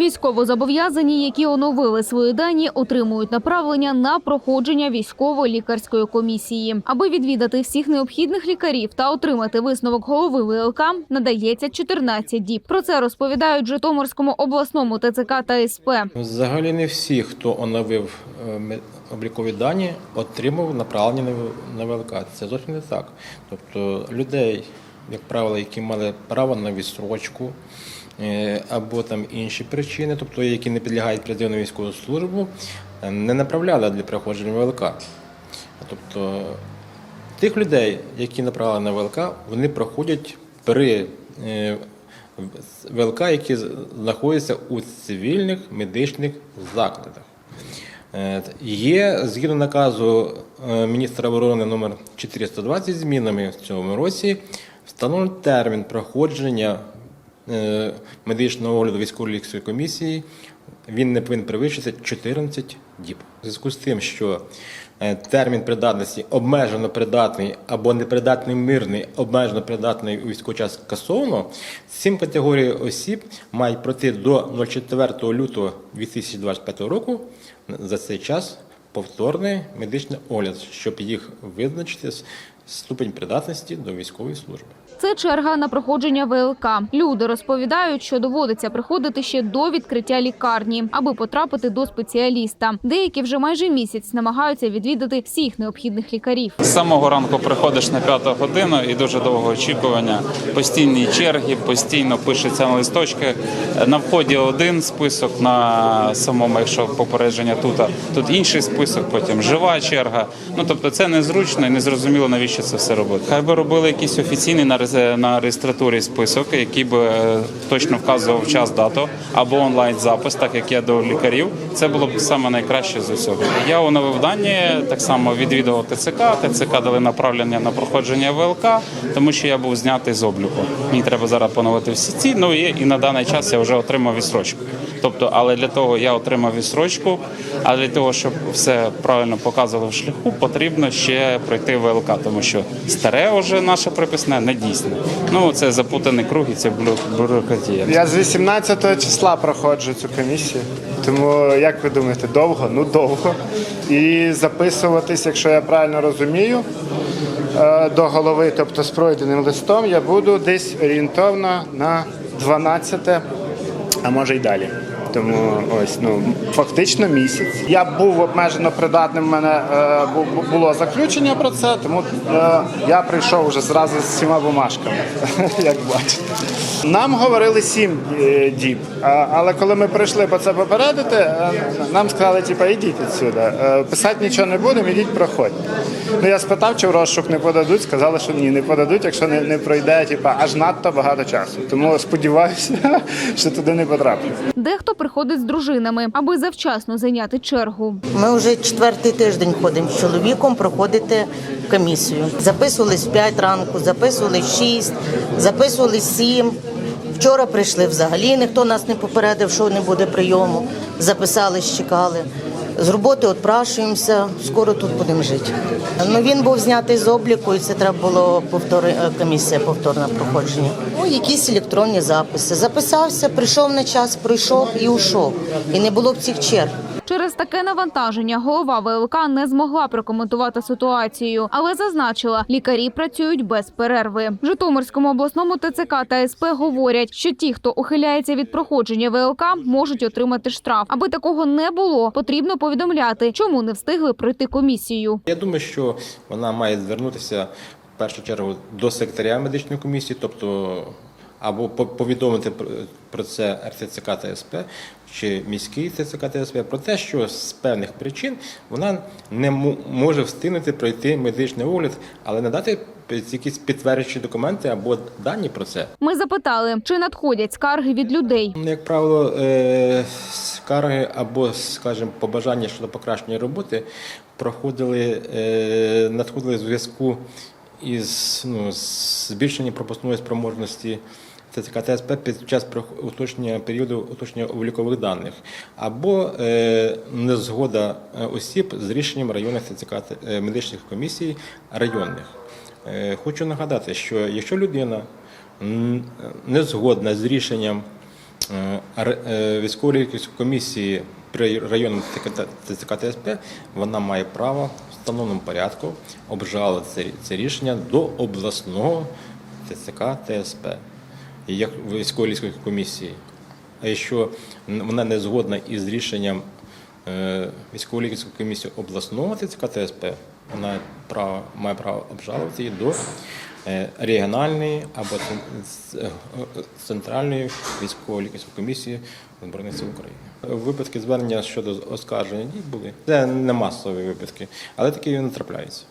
Військовозобов'язані, які оновили свої дані, отримують направлення на проходження військово-лікарської комісії. Аби відвідати всіх необхідних лікарів та отримати висновок голови ВЛК, надається 14 діб. Про це розповідають Житомирському обласному ТЦК та СП. Взагалі не всі, хто оновив е, облікові дані, отримав направлення на ВЛК. Це зовсім не так. Тобто людей, як правило, які мали право на відстрочку е, або там інші причини, тобто які не підлягають призиву на військову службу, е, не направляли для проходження ВЛК. Тобто тих людей, які направили на ВЛК, вони проходять при е, ВЛК, які знаходяться у цивільних медичних закладах. Е, Є згідно наказу е, міністра оборони номер 420 змінами в цьому році встановлений термін проходження е, медичного огляду військово-лікарської комісії. Він не повинен перевищити 14 діб. У зв'язку з тим, що е, термін придатності обмежено придатний або непридатний мирний, обмежено придатний у військовий час скасовано, сім категорій осіб мають пройти до 04 лютого 2025 року за цей час повторний медичний огляд, щоб їх визначити ступень придатності до військової служби. Це черга на проходження ВЛК. Люди розповідають, що доводиться приходити ще до відкриття лікарні, аби потрапити до спеціаліста. Деякі вже майже місяць намагаються відвідати всіх необхідних лікарів. З самого ранку приходиш на п'яту годину і дуже довго очікування. Постійні черги, постійно пишуться на листочки. На вході один список, на самому, якщо попередження тут, тут інший список, потім жива черга. Ну тобто це незручно і незрозуміло, навіщо це все робити. Хай би робили якийсь офіційний на реєстратурі список, який би е, точно вказував час дату або онлайн запис, так як я до лікарів. Це було б саме найкраще з усього. Я оновив дані, так само відвідував ТЦК. ТЦК дали направлення на проходження ВЛК, тому що я був знятий з обліку. Мені треба зараз поновити всі ці. Ну і, і на даний час я вже отримав відстрочку. Тобто, але для того я отримав відстрочку, а для того, щоб все правильно показували в шляху, потрібно ще пройти ВЛК, тому що старе вже наше приписне не дійсне. Ну це запутаний круг і це бюро- бюрократія. Я з 18 числа проходжу цю комісію. Тому як ви думаєте, довго? Ну довго. І записуватись, якщо я правильно розумію, е, до голови, тобто з пройденим листом, я буду десь орієнтовно на 12, а може й далі. Тому ось ну фактично місяць. Я був обмежено придатним. У мене е, бу- бу- було заключення про це, тому е, я прийшов вже зразу з всіма бумажками, як бачите. Нам говорили сім е, діб, але коли ми прийшли по це попередити, е, нам сказали, типу, ідіть відсюди. Е, Писати нічого не будемо, ідіть проходьте. Ну я спитав, чи в розшук не подадуть. Сказали, що ні, не подадуть, якщо не, не пройде, типу, аж надто багато часу. Тому сподіваюся, що туди не потраплю. Дехто приходить з дружинами, аби завчасно зайняти чергу. Ми вже четвертий тиждень ходимо з чоловіком проходити комісію. Записувались в 5 ранку, записувались в 6, записувались в 7. Вчора прийшли взагалі, ніхто нас не попередив, що не буде прийому. Записались, чекали. З роботи відпрашуємося, скоро тут будемо жити. Ну він був знятий з обліку, і це треба було повтори, е, комісія повторне проходження. Ну, якісь електронні записи. Записався, прийшов на час, прийшов і ушов. І не було б цих черг. Через таке навантаження голова ВЛК не змогла прокоментувати ситуацію, але зазначила, лікарі працюють без перерви. В Житомирському обласному ТЦК та СП говорять, що ті, хто ухиляється від проходження ВЛК, можуть отримати штраф. Аби такого не було, потрібно повідомляти, чому не встигли пройти комісію. Я думаю, що вона має звернутися в першу чергу до секретаря медичної комісії, тобто або по- повідомити про- це РТЦК та СП чи міський ТЦК та СП про те, що з певних причин вона не може встигнути пройти медичний огляд, але надати якісь підтверджуючі документи або дані про це. Ми запитали, чи надходять скарги від людей. Ну, Як правило, е, скарги або, скажімо, побажання щодо покращення роботи проходили, е, надходили в зв'язку із ну, збільшенням пропускної спроможності ТЦК ТСП під час уточнення періоду уточнення облікових даних, або е, незгода е, осіб з рішенням районних ТЦК Т- е, медичних комісій районних. Хочу нагадати, що якщо людина не згодна з рішенням Військової лікарської комісії при районному ТЦК та вона має право в встановленому порядку обжалувати це, рішення до обласного ТЦК та СП. І Як військової лікарської комісії. А якщо вона не згодна із рішенням е, військово лікарської комісії обласного ТЦК та вона право, має право обжалувати її до е, регіональної або е, центральної військово лікарської комісії Збройних сил України. Випадки звернення щодо оскарження дій були. Це не масові випадки, але такі не трапляються.